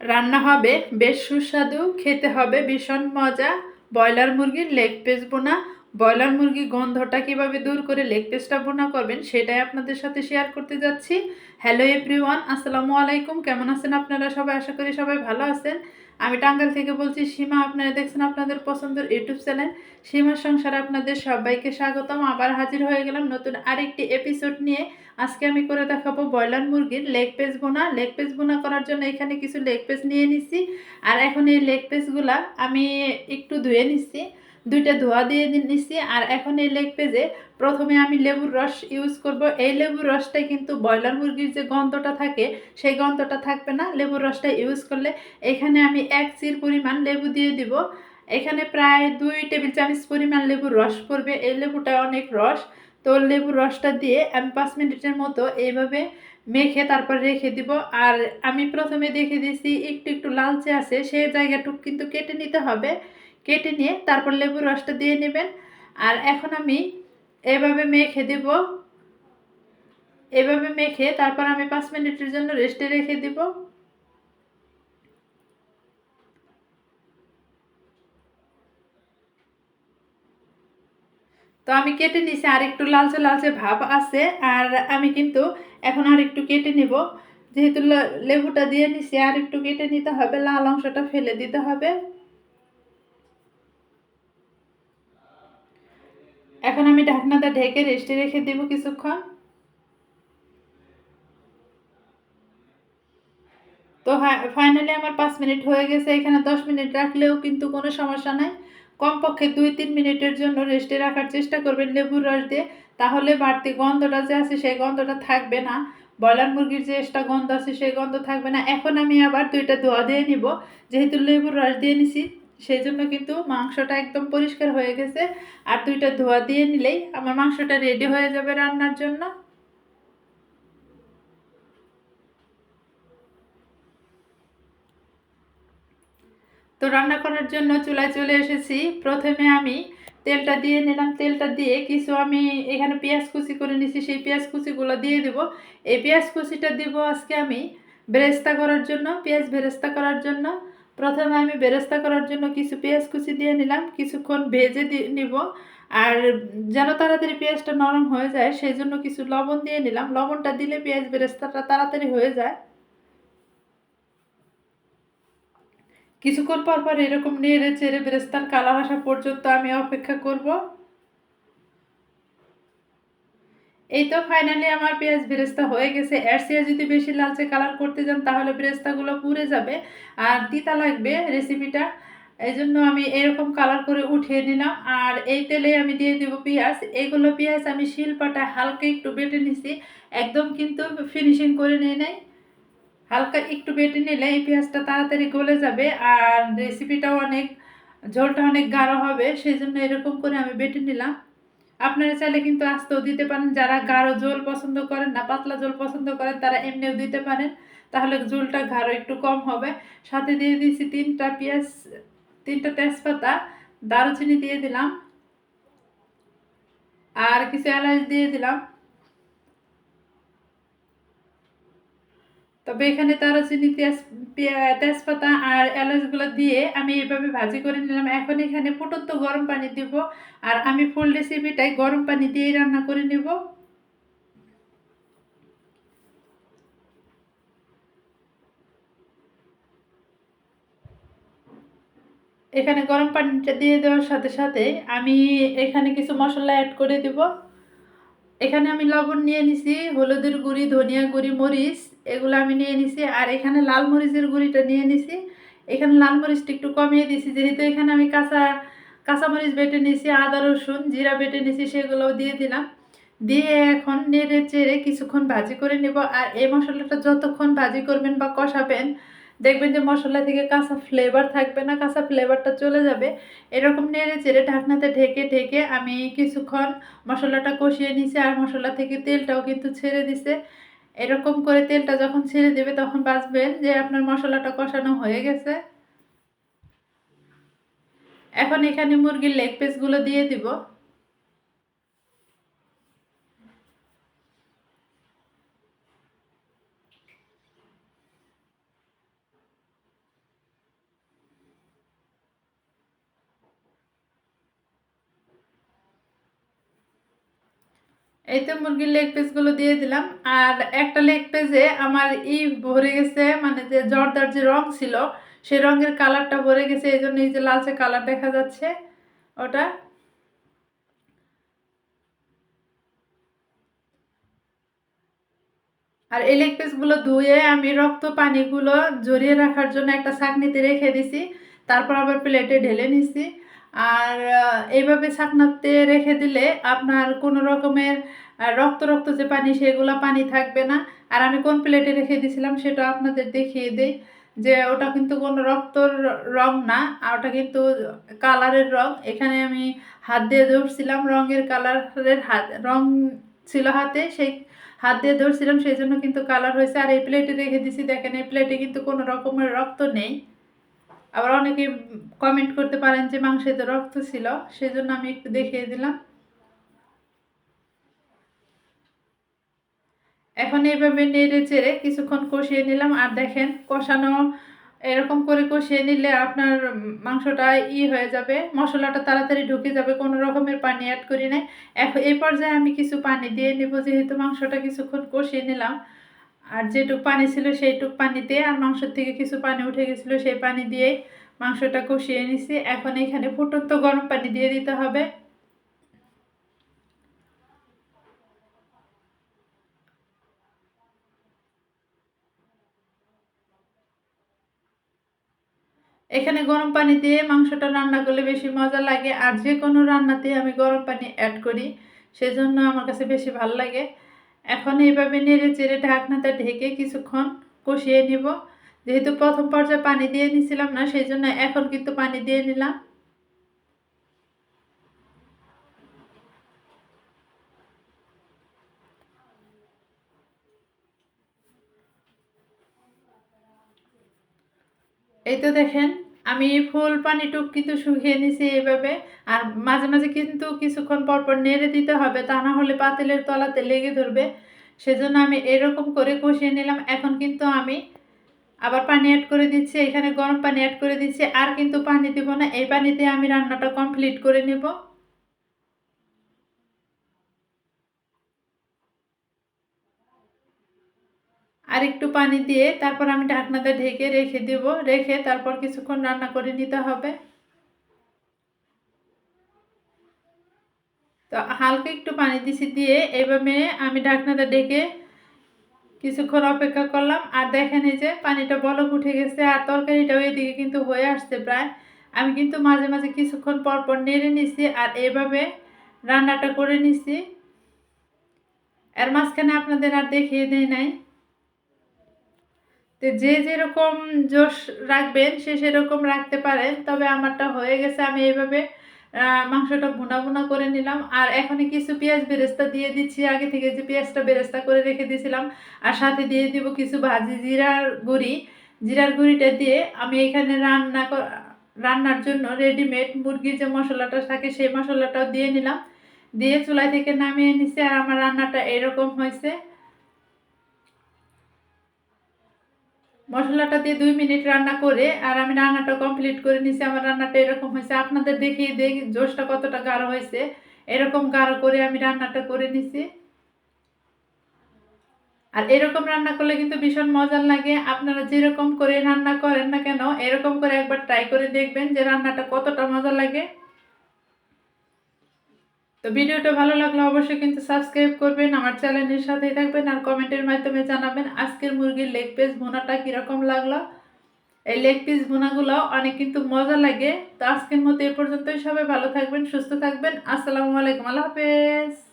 রান্না হবে, বেশ সুস্বাদু, খেতে হবে, ভীষণ মজা। ব্রয়লার মুরগির লেগ পিস বোনা। ব্রয়লার মুরগি গন্ধটা কীভাবে দূর করে লেগ পিসটা বোনা করবেন, সেটাই আপনাদের সাথে শেয়ার করতে যাচ্ছি। হ্যালো এভরিওয়ান আসসালামু আলাইকুম। কেমন আছেন আপনারা? সবাই আশা করি সবাই ভালো আছেন। আমি টাঙ্গাইল থেকে বলছি, সীমা, আপনারা দেখছেন আপনাদের পছন্দের ইউটিউব চ্যানেল। সীমা সংসারে আপনাদের সবাইকে স্বাগতম। আবার হাজির হয়ে গেলাম নতুন আরেকটি এপিসোড নিয়ে। আজকে আমি করে দেখাবো ব্রয়লার মুরগির লেগ পেস বোনা। লেগ পেস বোনা করার জন্য এখানে কিছু লেগ পেস নিয়ে নিচ্ছি আর এখন এই লেগ পেসগুলা আমি একটু ধুয়ে নিচ্ছি দুইটা ধোয়া দিয়ে নিচ্ছি আর এখন এই লেগ পেজে প্রথমে আমি লেবুর রস ইউজ করব। এই লেবুর রসটাই কিন্তু ব্রয়লার মুরগির যে গন্ধটা থাকে, সেই গন্ধটা থাকবে না। লেবুর রসটা ইউজ করলে এখানে আমি এক চির পরিমাণ লেবু দিয়ে দিব। এখানে প্রায় দুই টেবিল চামচ পরিমাণ লেবুর রস পড়বে। এই লেবুটা অনেক রস। তো লেবুর রসটা দিয়ে আমি পাঁচ মিনিটের মতো এইভাবে মেখে তারপর রেখে দিব। আর আমি প্রথমে দেখে দিয়েছি, একটু একটু লালচে আছে সেই জায়গাটুক কিন্তু কেটে নিতে হবে। কেটে নিয়ে তারপর লেবুর রসটা দিয়ে নেবেন। আর এখন আমি এভাবে মেখে দেব। এভাবে মেখে তারপর আমি পাঁচ মিনিটের জন্য রেস্টে রেখে দিব। তো আমি কেটে নিছি আর একটু লালচে লালচে ভাব আছে। আর আমি কিন্তু এখন আর একটু কেটে নিব। যেহেতু লেবুটা দিয়ে নিছি, আর একটু কেটে নিতে হবে, লাল অংশটা ফেলে দিতে হবে। এখন আমি ঢাকনাটা ঢেকে রেস্টে রেখে দেবো কিছুক্ষণ। তো ফাইনালি আমার পাঁচ মিনিট হয়ে গেছে। এখানে দশ মিনিট রাখলেও কিন্তু কোনো সমস্যা নাই। কমপক্ষে দুই তিন মিনিটের জন্য রেস্টে রাখার চেষ্টা করবেন লেবুর রস দিয়ে। তাহলে বাড়তি গন্ধটা যে আছে, সেই গন্ধটা থাকবে না। ব্রয়লার মুরগির যে এক্সট্রা গন্ধ আছে, সেই গন্ধ থাকবে না। এখন আমি আবার দুইটা ধোয়া দিয়ে নিব। যেহেতু লেবুর রস দিয়ে নিছি সেই জন্য কিন্তু মাংসটা একদম পরিষ্কার হয়ে গেছে। আর দুইটা ধোয়া দিয়ে নিলেই আমার মাংসটা রেডি হয়ে যাবে রান্নার জন্য। তো রান্না করার জন্য চুলায় চলে এসেছি। প্রথমে আমি তেলটা দিয়ে নিলাম। তেলটা দিয়ে কিছু আমি এখানে পেঁয়াজ কুচি করে নিছি সেই পেঁয়াজ কুচিগুলো দিয়ে দেব। এই পেঁয়াজ কুচিটা দিব আজকে আমি বেরেস্তা করার জন্য, পেঁয়াজ বেরেস্তা করার জন্য। প্রথমে আমি বেরেস্তা করার জন্য কিছু পেঁয়াজ কুচি দিয়ে নিলাম, কিছুক্ষণ ভেজে দিয়ে নিব। আর যেন তাড়াতাড়ি পেঁয়াজটা নরম হয়ে যায়, সেই জন্য কিছু লবণ দিয়ে নিলাম। লবণটা দিলে পেঁয়াজ বেরেস্তাটা তাড়াতাড়ি হয়ে যায়। কিছুক্ষণ পর পর এরকম নেড়ে চেড়ে বেরেস্তার কালার আসা পর্যন্ত আমি অপেক্ষা করব। এই তো ফাইনালি আমার পেঁয়াজ বেরেস্তা হয়ে গেছে। এর চেয়ে যদি বেশি লালচে কালার করতে যান, তাহলে বেরেস্তাগুলো পুড়ে যাবে। আর তিতা লাগবে রেসিপিটা এই জন্য আমি এরকম কালার করে উঠিয়ে নিলাম। আর এই তেলে আমি দিয়ে দিব পেঁয়াজ। এইগুলো পেঁয়াজ আমি শিলপাটা হালকা একটু বেটে নিছি। একদম কিন্তু ফিনিশিং করে নিয়ে নেই। হালকা একটু বেটে নিলে এই পেঁয়াজটা তাড়াতাড়ি গলে যাবে। আর রেসিপিটাও অনেক, ঝোলটা অনেক গাঢ় হবে। সেই জন্য এরকম করে আমি বেটে নিলাম। আপনারা চাইলে কিন্তু আস্তেও দিতে পারেন। যারা গাঢ় ঝোল পছন্দ করেন না, পাতলা ঝোল পছন্দ করেন, তারা এমনিও দিতে পারেন। তাহলে ঝোলটা গাঢ় একটু কম হবে। সাথে দিয়ে দিয়েছি তিনটা পেঁয়াজ, তিনটা তেজপাতা, দারুচিনি দিয়ে দিলাম। আর কিছু এলাচ দিয়ে দিলাম। তবে এখানে দারুচিনি তেজ তেজপাতা আর এলাচগুলো দিয়ে আমি এভাবে ভাজি করে নিলাম। এখন এখানে ফুটন্ত গরম পানি দিব আর আমি ফুল রেসিপিটাই গরম পানি দিয়েই রান্না করে নেব। এখানে গরম পানিটা দিয়ে দেওয়ার সাথে সাথে আমি এখানে কিছু মশলা অ্যাড করে দেব। এখানে আমি লবণ নিয়ে নিছি, হলুদের গুঁড়ি, ধনিয়া গুঁড়ি, মরিচ, এগুলো আমি নিয়ে নিছি। আর এখানে লাল মরিচের গুঁড়িটা নিয়ে নিছি। এখানে লাল মরিচটা একটু কমিয়ে দিছি, যেহেতু এখানে আমি কাঁচা কাঁচামরিচ বেটে নিছি, আদা, রসুন, জিরা বেটে নিছি, সেগুলোও দিয়ে দিলাম। দিয়ে এখন নেড়ে চেড়ে কিছুক্ষণ ভাজি করে নেব। আর এই মশলাটা যতক্ষণ ভাজি করবেন বা কষাবেন দেখবেন যে মশলা থেকে কাঁচা ফ্লেভার থাকবে না, কাঁচা ফ্লেভারটা চলে যাবে। এরকম নেড়ে চেড়ে ঢাকনাতে ঢেকে ঢেকে আমি কিছুক্ষণ মশলাটা কষিয়ে নিছি আর মশলা থেকে তেলটাও কিন্তু ছেড়ে দিছে। এরকম করে তেলটা যখন ছেড়ে দেবে তখন বাঁচবেন যে আপনার মশলাটা কষানো হয়ে গেছে। এখন এখানে মুরগির লেগ পিসগুলো দিয়ে দিব। এই তো মুরগির লেগ পিসগুলো দিয়ে দিলাম। আর একটা লেগ পেজে আমার ই ভরে গেছে মানে যে জর্দার যে রং ছিল, সেই রঙের কালারটা ভরে গেছে, এই জন্য এই যে লালচে কালার দেখা যাচ্ছে ওটা। আর এই লেগ পিসগুলো ধুয়ে আমি রক্ত পানিগুলো জড়িয়ে রাখার জন্য একটা ছাকনিতে রেখে দিছি, তারপর আবার প্লেটে ঢেলে নিছি। আর এইভাবে ছাকনাতে রেখে দিলে আপনার কোনো রকমের রক্ত রক্ত যে পানি, সেগুলো পানি থাকবে না। আর আমি কোন প্লেটে রেখে দিয়েছিলাম সেটা আপনাদের দেখিয়ে দিই, যে ওটা কিন্তু কোনো রক্তর রং না, আর ওটা কিন্তু কালারের রং। এখানে আমি হাত দিয়ে ধরছিলাম, রঙের কালারের হাত, রং ছিল হাতে, সেই হাত দিয়ে ধরছিলাম, সেই জন্য কিন্তু কালার হয়েছে। আর এই প্লেটে রেখে দিছি, দেখেন এই প্লেটে কিন্তু কোনো রকমের রক্ত নেই। আবার অনেকে কমেন্ট করতে পারেন যে মাংসে তো রক্ত ছিল সেই জন্য আমি একটু দেখিয়ে দিলাম। এখন এইভাবে নেড়ে চেড়ে কিছুক্ষণ কষিয়ে নিলাম। আর দেখেন, কষানো এরকম করে কষিয়ে নিলে আপনার মাংসটা ই হয়ে যাবে, মশলাটা তাড়াতাড়ি ঢুকে যাবে, কোনো রকমের পানি অ্যাড করি নাই। এখন এই পর্যায়ে আমি কিছু পানি দিয়ে নেব, যেহেতু মাংসটা কিছুক্ষণ কষিয়ে নিলাম। আর যেটুক পানি ছিল সেইটুক পানিতে আর মাংসের থেকে কিছু পানি উঠে গেছিল, সেই পানি দিয়ে মাংসটা কষিয়ে নিছি। এখন এখানে ফুটন্ত গরম পানি দিয়ে দিতে হবে। এখানে গরম পানি দিয়ে মাংসটা রান্না করলে বেশি মজা লাগে। আর যে কোনো রান্নাতে আমি গরম পানি অ্যাড করি, সেজন্য আমার কাছে বেশি ভালো লাগে। এখন এইভাবে নেড়ে চেড়ে ঢাকনাটা ঢেকে কিছুক্ষণ কষিয়ে নিব। যেহেতু প্রথম পর্যায়ে পানি দিয়ে নিছিলাম না, সেই জন্য এখন কিন্তু পানি দিয়ে নিলাম। এই তো দেখেন আমি ফুল পানিটুক কিন্তু শুকিয়ে নিছি এইভাবে আর মাঝে মাঝে কিন্তু কিছুক্ষণ পর পর নেড়ে দিতে হবে, তা না হলে পাতিলের তলাতে লেগে ধরবে। সেজন্য আমি এরকম করে কষিয়ে নিলাম। এখন কিন্তু আমি আবার পানি অ্যাড করে দিচ্ছি, এখানে গরম পানি অ্যাড করে দিচ্ছি। আর কিন্তু পানি দেবো না, এই পানিতে আমি রান্নাটা কমপ্লিট করে নেব। আর একটু পানি দিয়ে তারপর আমি ঢাকনাটা ঢেকে রেখে দেব। রেখে তারপর কিছুক্ষণ রান্না করে নিতে হবে। তো হালকা একটু পানি দিছি দিয়ে এইভাবে আমি ঢাকনাটা ঢেকে কিছুক্ষণ অপেক্ষা করলাম। আর দেখেন এই যে পানিটা বলক উঠে গেছে আর তরকারিটাও এদিকে কিন্তু হয়ে আসছে প্রায়। আমি কিন্তু মাঝে মাঝে কিছুক্ষণ পর পর নেড়ে নিছি আর এভাবে রান্নাটা করে নিছি। এর মাঝখানে আপনাদের আর দেখিয়ে দেয় নাই। তো যে যেরকম জোশ রাখবেন, সে সেরকম রাখতে পারেন। তবে আমারটা হয়ে গেছে, আমি এইভাবে মাংসটা ভুনা ভুনা করে নিলাম। আর এখানে কিছু পেঁয়াজ বেরেস্তা দিয়ে দিচ্ছি। আগে থেকে যে পেঁয়াজটা বেরেস্তা করে রেখে দিয়েছিলাম, আর সাথে দিয়ে দিব কিছু ভাজি জিরার গুঁড়ি। জিরার গুঁড়িটা দিয়ে আমি এখানে রান্না রান্নার জন্য রেডিমেড মুরগির যে মশলাটা থাকে, সেই মশলাটাও দিয়ে নিলাম। দিয়ে চুলাই থেকে নামিয়ে নিছি, আর আমার রান্নাটা এরকম হয়েছে। মশলাটা দিয়ে দুই মিনিট রান্না করে আর আমি রান্নাটা কমপ্লিট করে নিছি। আমার রান্নাটা এরকম হয়েছে। আপনাদের দেখিয়ে দেখি জোশটা কতটা গাঢ় হয়েছে। এরকম গাঢ় করে আমি রান্নাটা করে নিছি। আর এরকম রান্না করলে কিন্তু ভীষণ মজার লাগে। আপনারা যেরকম করে রান্না করেন না কেন, এরকম করে একবার ট্রাই করে দেখবেন যে রান্নাটা কতটা মজা লাগে। তো ভিডিওটা ভালো লাগলে অবশ্যই কিন্তু সাবস্ক্রাইব করবেন, আমার চ্যানেলের সাথেই থাকবেন আর কমেন্টের মাধ্যমে জানাবেন আজকের মুরগির লেগ পিস ভুনাটা কীরকম লাগল। এই লেগ পিস ভুনাগুলো অনেক কিন্তু মজা লাগে। তো আজকের মতো এ পর্যন্তই, সবাই ভালো থাকবেন, সুস্থ থাকবেন। আসসালামু আলাইকুম, আল্লাহ হাফেজ।